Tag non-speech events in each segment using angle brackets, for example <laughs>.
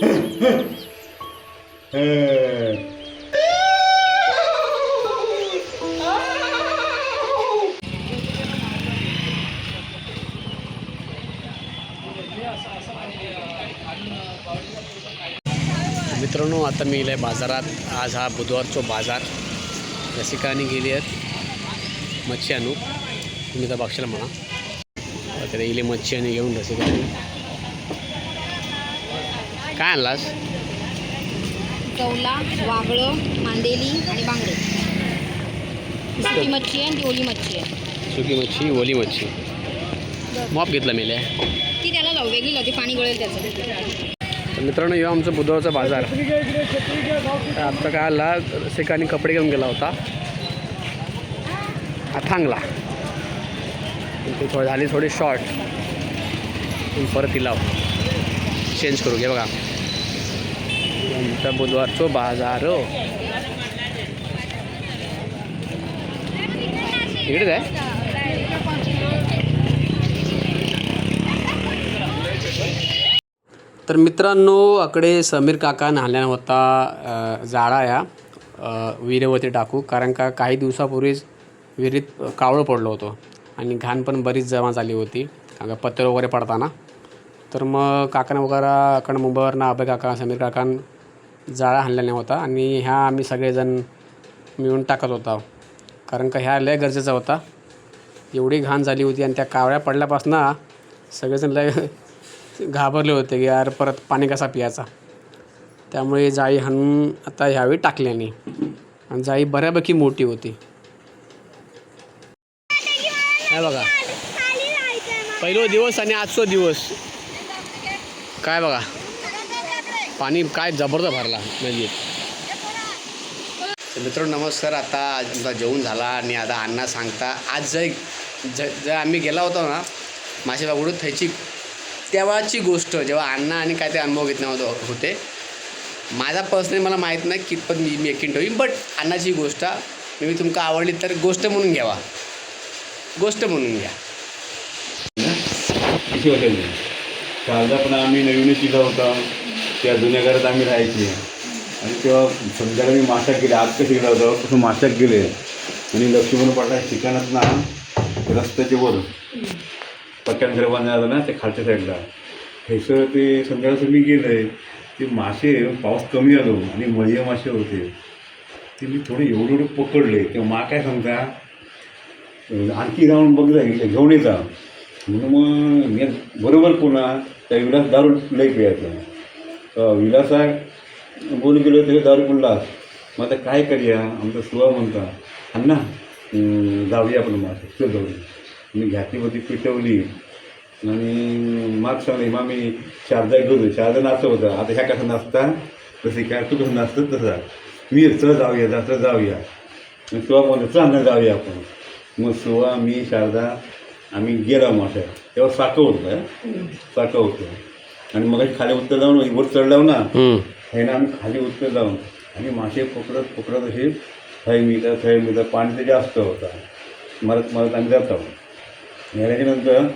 मित्रांनो आता मी इलाय बाजारात. आज हा बुधवारचो बाजार. रसिकांनी गेली आहेत मच्छी आणू तुम्ही तर बघशाल म्हणा. आता इले मच्छी आणि घेऊन रसिकाने. काय आणलास? चवला वागळं मांदेली आणि बांगडे. सुकी मच्छी आहे आणि ती ओली मच्छी आहे. सुकी मच्छी ओली मच्छी. मॉप घेतला मेले ती त्याला लावू वेगळी लावते पाणी गळेल त्याचं. तर मित्रांनो यो आमचा बुधवारचा बाजार. तर आत्ता काय आला रसिकांनी कपडे घेऊन गेला होता. हा थांगला. ती थोडी झाली थोडी शॉर्ट परत ती लाव चेंज करू घे बघा. आमचा बुधवारचो बाजार हो. इकडेच आहे तर मित्रांनो आकडे समीर काका नाहल्या होता जाळा या विरेवरती टाकू. कारण का काही दिवसापूर्वीच विहिरीत कावळं पडलो होतो आणि घाण पण बरीच जमा झाली होती. कारण का पत्ते वगैरे पडताना. तर मग काकानं वगैरे कारण मुंबईवरनं अभय काका समीर काकान जाळा हाणलेला होता आणि ह्या आम्ही सगळेजण मिळून टाकत होता. कारण का ह्या लय गरजेचा होता. एवढी घाण झाली होती आणि त्या कावळ्या पडल्यापासून सगळेजण लय <laughs> घाबरले होते की यार परत पाणी कसा पियाचा. त्यामुळे जाळी हाणून आता ह्यावेळी टाकल्याने आणि जाळी बऱ्यापैकी मोठी होती. हे बघा. पहिलो दिवस आणि आजचो दिवस. काय बघा. पाणी काय जबरदस्त भरला म्हणजे. नदीत मित्र मित्रांनो नमस्कार. आता आज आमचा जेवण झाला आणि आता अण्णा सांगता आज जर ज जर आम्ही गेला होतो ना मासे बागडून तेव्हाची गोष्ट जेव्हा अण्णा आणि काय ते अनुभव घेत होते होते. माझा पर्सनली मला माहीत नाही कितपत मी मी एकिंट होईल बट अण्णाची गोष्ट मी तुमका आवडली तर गोष्ट म्हणून घ्यावा. गोष्ट म्हणून घ्या. किती होते पण आम्ही नवीनच दिला होता. त्या जुन्या घरात आम्ही राहायचे. आणि तेव्हा संध्याकाळी माशात गेले आज कसे होता? तसं माशात गेले आणि लक्ष्मण पाटा ठिकाणात ना रस्त्याच्या वर पट्ट्यान घर बांधण्यात आलं ना त्या खालच्या साईडला हेसर ते संध्याकाळचं मी गेलं ते मासे पाऊस कमी आलो आणि मळीय मासे होते. ते मी थोडे एवढे एवढे पकडले. तेव्हा मा काय सांगता? आणखी जाऊन बघ जा घेऊन येता. म्हणून मग मी बरोबर पुन्हा त्या विलास दारू लई प्यायचं. विलासाहेब विलासा बोलून गेलो तरी दारू पुढला मग आता काय करूया? आमचा सुवा म्हणता अण्णा जाऊया आपण मासे तिथं जाऊया. मी घातली होती पिटवली. आणि माग सांगली मग मी शारदा घेऊन शारदा नाचत होता. आता ह्या कसं नाचता? तसे काय तू कसं नाचतं तसा. मी चल जाऊया जास्त जाऊया. मग सुवा म्हणतो चल अण्णा जाऊया आपण. मग सुवा मी शारदा आम्ही गेला मासा तेव्हा साखं होतं साखं होतं. आणि मग खाली उत्तर जाऊन वर चढलाव ना हे ना आम्ही खाली उत्तर जाऊन आणि मासे पकडत पकडत असे थै मिळतं थै मिळतं पाणी ते जास्त होता. मरत मरत आम्ही जातो गेल्याच्यानंतर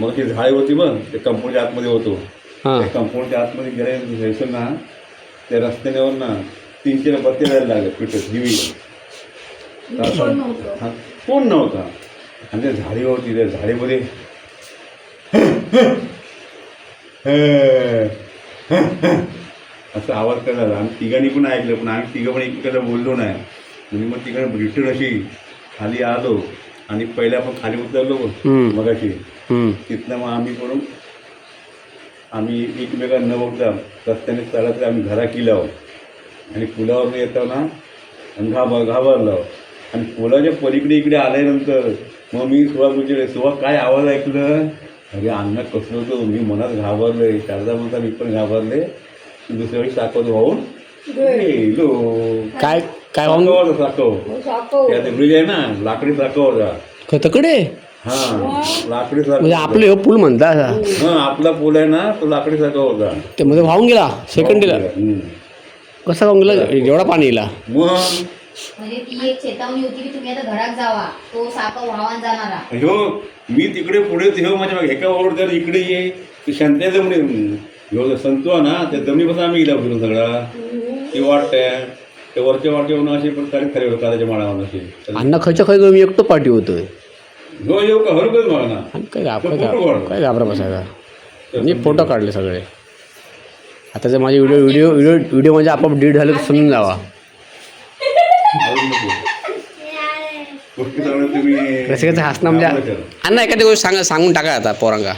मग ती झाडी होती बघ ते कंपाऊंडच्या आतमध्ये होतो. हां. त्या कंपाऊंडच्या आतमध्ये गेल्या ना त्या रस्त्यावर ना तीनशे बत्ती राहायला लागले पिठं दिवी हा, कोण नव्हता? आणि त्या झाडी होती त्या झाडीमध्ये <laughs> असं आवाज करायला आम्ही तिघांनी पण ऐकलं पण आम्ही तिघं पण एकमेकाला बोललो नाही. आणि मग तिकडे रिटर्न अशी खाली आलो आणि पहिल्या आपण खाली उतरलो. मगाशी. तिथनं मग आम्ही करून आम्ही एकमेकांना न बघता रस्त्याने चालत आम्ही घरा किलाव आणि पुलावर येताना घाबर घाबरलो. आणि पुलाच्या पलीकडे इकडे आल्यानंतर मग मी सुरुवात विचारले सुरुवात काय आवाज ऐकलं? अरे अन्न कसलं होतं मी मनात घाबरले शारदा म्हणता मी पण घाबरले दुसऱ्या वेळी साखर वाहून गेलो. काय काय वाहून साखव साखव त्या ब्रिज आहे ना लाकडी साखव होता कथकडे हा लाकडी म्हणजे आपले ह्यो पूल म्हणता हा आपला पूल आहे ना तो लाकडी साखव होता ते मध्ये वाहून गेला सेकंडीला हम्म. कसा वाहून गेला? एवढा पाणी येला मग म्हणजे ती एक चेतावणी होती की तुम्ही आता घरात जावा. तो सापा वाहवान जाणारा. ह्यो मी तिकडे पुढे ह्यो माझ्या एका ओरडर इकडे ये. ते शांत्याचं म्हणे ह्यो संतो हा ना त्या जमनीपासून आम्ही गेला फिरून सगळा. ती वाटते. ते वरच्या वाटे येऊन अशी पण तारीख खाली कादाच्या माळावर अशी अण्णा खयच्या खय मी एकटो पाठी होतोय? ह्यो येऊ का हरकत मला ना? आणि काय घाब तो काय फोटो घाब काढ. काय घाबरा बसायचा? मी फोटो काढले सगळे. आता जर माझे व्हिडिओ व्हिडिओ व्हिडिओ व्हिडिओ म्हणजे आपोआप डिलीट झाले तर समजून जावा. रसिकाचं हसणं म्हणजे. अण्णा एखादी गोष्ट सांगा सांगून टाका आता पोरांगा?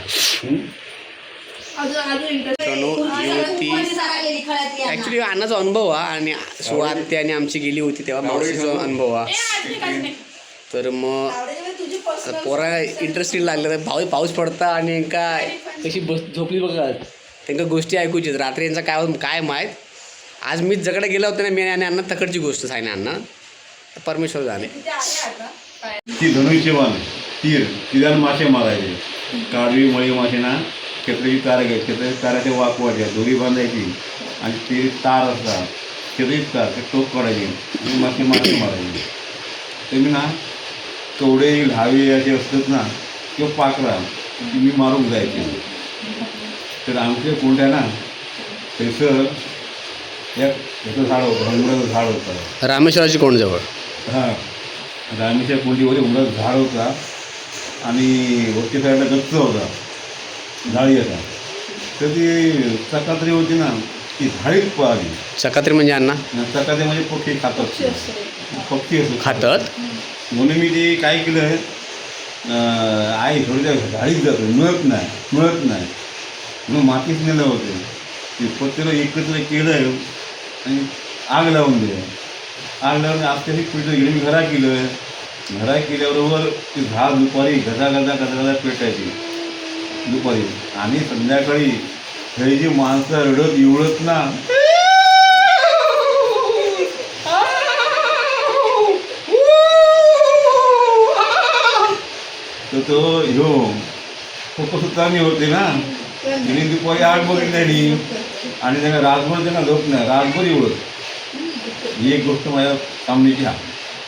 ॲक्च्युली अण्णाचा अनुभव हा आणि सुवात ते आणि आमची गेली होती तेव्हा मावशीचा अनुभव हा. तर मग आता पोरा इंटरेस्टिंग लागलं तर पाऊस पाऊस पडता आणि काय? कशी बस झोपली बघा त्यांना गोष्टी ऐकूची रात्री यांचा काय काय माहीत? आज मी जकडे गेला होता ना मी आणि अण्णा तकडची गोष्ट सांगितली अण्णा. परमेश्वर जाणे. ती धनुष्यवान तीर तिजान मासे मारायचे. काढवी मळी मासे ना खेकड्याची तारा घ्यायची खेकड्याची ताराचे वाकवायचे दोरी बांधायची. आणि ते तार असतात खेकड्याची तार ते टोक काढायची आणि मासे मासे मारायचे. ते मी ना कवडे लहावे असे असतात ना किंवा पाकरा ती मी मारून जायचे. तर आमच्या कोंड्या ना त्याचं एक ह्याचं झाड होतं हंगराचं झाड होतं. रामेश्वराची कोण जवळ. हां. रामीच्या कुंडीवर उमरात झाड होता. आणि वरती साईडला गच्च होता. झाडी होता. तर ती चकात्री होती ना ती झाडीच पळाली. चकात्री म्हणजे अण्णा? चकात्री म्हणजे पक्षी खातात. पक्षी असतो. खातात? म्हणून मी ते काय केलं आई थोड्या झाडीत जातो. मिळत नाही मिळत नाही. म्हणून मातीच नेलं होतं. ते पत्र्याला एकत्र केलं आणि आग लावून दिलं. आग लावून आत्ताशी पिठं गेलं मी घरा केलं. घरा केल्याबरोबर ते झाड दुपारी गजा गजा गजा गजा पेटायची. दुपारी. आणि संध्याकाळी हे जी माणसं रडत एवढत ना तर तो ह्यो सुतानी होते ना तिने दुपारी आग बघितली आणि त्याला रातभर त्यांना झोप नाही. रातभर एवढं ही एक गोष्ट माझ्या सामनेची हा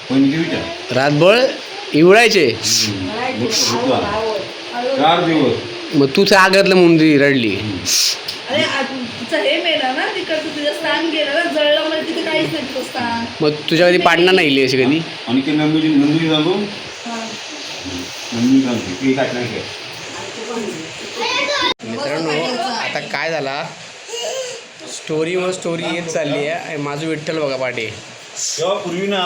पण विचार. रातभर इवळायचे. होता चार दिवस. मग तू आगातलं म्हणून ती रडली. अरे आ- तिचं हे मेलं ना तिकडचं तुझं स्थान गेलं ना जळलं म्हणजे तिथे काहीच नाही तिथं स्थान. मग तुझ्या कधी पाडणार नाही इली अशी कधी? आणि ते नंदुजी नंदुजी सांगू नंदुजी सांगते. ती काय नाही काय मित्रांनो आता काय झाला? स्टोरीवर स्टोरी येत चालली आहे. माझं विठ्ठल बघा पाटे तेव्हा पूर्वी ना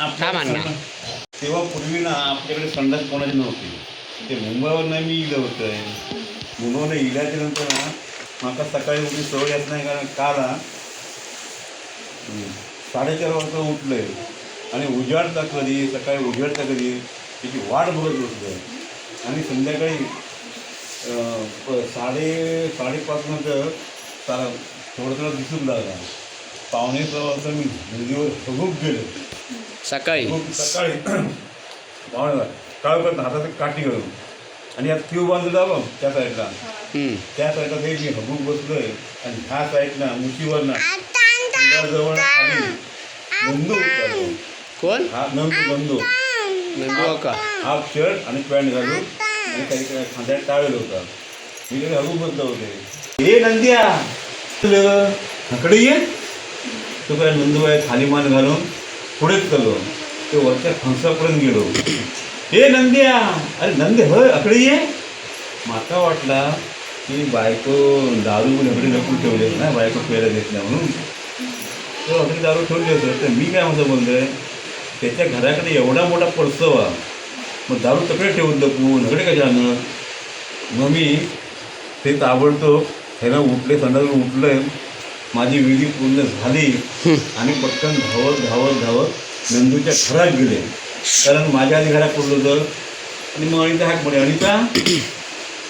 काय म्हणणार? तेव्हा पूर्वी ना आपल्याकडे संडास कोणाची नव्हती. ते मुंबईवर मी इलं होतं. मुंबईवर इल्याच्या नंतर ना माका सकाळी उठून सवय येत नाही कारण काल साडेचार वाजता उठलंय. आणि उजाडता कधी सकाळी उजाडता कधी त्याची वाट बघत उठलं आणि संध्याकाळी साडे साडेपाच नंतर थोडं थोडं दिसून लागला. सहा वाजता मी नदीवर हगूक गेलो. सकाळी? मग सकाळी <clears throat> पाहुणे काळ करत हातात काठी घालून. आणि यात क्यू बांधला बघ त्या साईडला हम्म. त्या साईडला हे मी हबूक बसलोय. आणि ह्या साईडला मुशीवरनं जवळ खाली नंदू. कोण? हा नंदू नंदू नंदू का हाफ शर्ट आणि पॅन्ट घालून आणि काही काही खांद्यात टावेल होता. मी तिथे हबूक बसलो होते. हे नंद्या! कडे ये. तो काय नंदूबाई खाली मान घालून पुढेच चाललो. ते वरच्या फणसापर्यंत गेलो. हे नंद्या अरे नंदे होय अकडे ये. माका वाटला की बायको दारू नकडे लपून ठेवले ना बायको प्यायला देत नाही म्हणून. तो अकडे दारू ठेवली होतं तर मी काय म्हणतो बोलतोय त्याच्या घराकडे एवढा मोठा पडसवा मग दारू तकडे ठेवून लपू नकडे कशानं? मग मी ते ताबडतोब ह्याला उठले संडासून उठलंय माझी विधी पूर्ण झाली. आणि पटकन धावत धावत धावत नंदूच्या घरात गेले. कारण माझ्या आधी घरात पडलो तर आणि मग अनिता हाक म्हणे अनिता?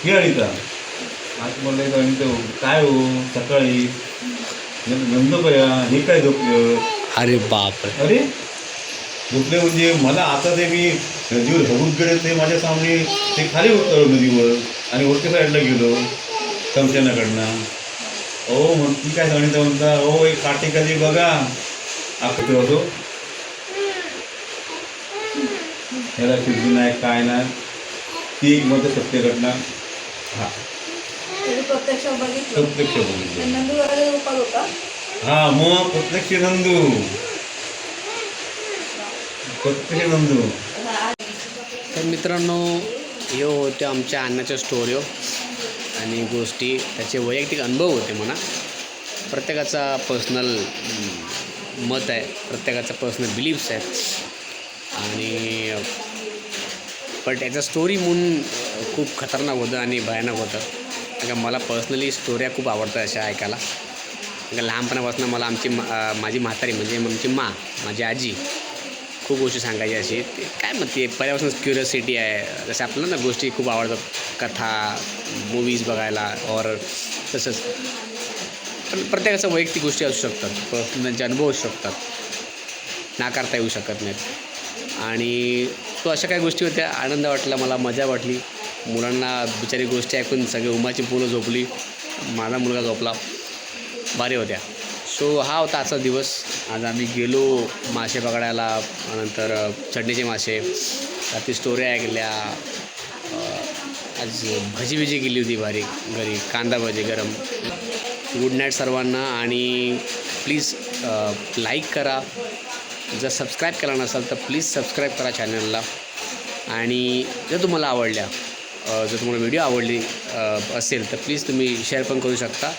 हे अनिता. हाक म्हणले तर अनिता काय हो? सकाळी? नंदू कया हे काय झोपलं? अरे बाप अरे? झोपले म्हणजे मला आता ते मी नदीवर हबून गेले ते माझ्या सामने. ते खाली उतरलो नदीवर. आणि वरच्या साईडला गेलो. शमशानाकडनं ओ मग ती काय सांगितलं म्हणता? ओ एक काठी कधी बघा. आपण होतो. ह्याला सिद्धी नाही काय नाही ती एक मत सत्य घटना. हा. प्रत्यक्ष बघितलं. हा मग प्रत्यक्ष नंदू. प्रत्यक्ष नंदू. तर मित्रांनो हे होते आमच्या अन्नाच्या स्टोऱ्यो आणि गोष्टी त्याचे वैयक्तिक अनुभव होते म्हणा. प्रत्येकाचा पर्सनल मत आहे. प्रत्येकाचा पर्सनल बिलीफ्स आहेत. आणि पण त्याचा स्टोरी म्हणून खूप खतरनाक होतं आणि भयानक होतं. कारण मला पर्सनली स्टोऱ्या खूप आवडतात अशा ऐकायला. कारण का लहानपणापासून मला आमची मा- माझी म्हातारी म्हणजे आमची मा माझी आजी खूप गोष्टी सांगायची अशी. ते काय म्हणते पहिल्यापासून क्युरियोसिटी आहे. जसं आपल्याला ना गोष्टी खूप आवडतात. कथा मूवीज बघायला और तसंच पण वैयक्तिक गोष्टी असू शकतात. त्यांचे अनुभव असू शकतात. नाकारता येऊ शकत नाहीत. आणि तो अशा काही गोष्टी होत्या आनंद वाटला मला मजा वाटली. मुलांना बिचारी गोष्टी ऐकून सगळे उमाची पूर्ण झोपली. माझा मुलगा झोपला. भारी होत्या. सो हा होता आजचा दिवस. आज आम्ही गेलो मासे पकडायला नंतर चटणीचे मासे. रात्री स्टोऱ्या ऐकल्या. आज भजी बिजी केली होती भारी घरी कांदा भजी गरम. गुड नाईट सर्वांना आणि प्लीज लाईक करा. जर सबस्क्राईब केला नसाल तर प्लीज सबस्क्राईब करा चॅनलला आणि जर तुम्हाला आवडल्या जर तुम्हाला व्हिडिओ आवडली असेल तर प्लीज तुम्ही शेअर पण करू शकता.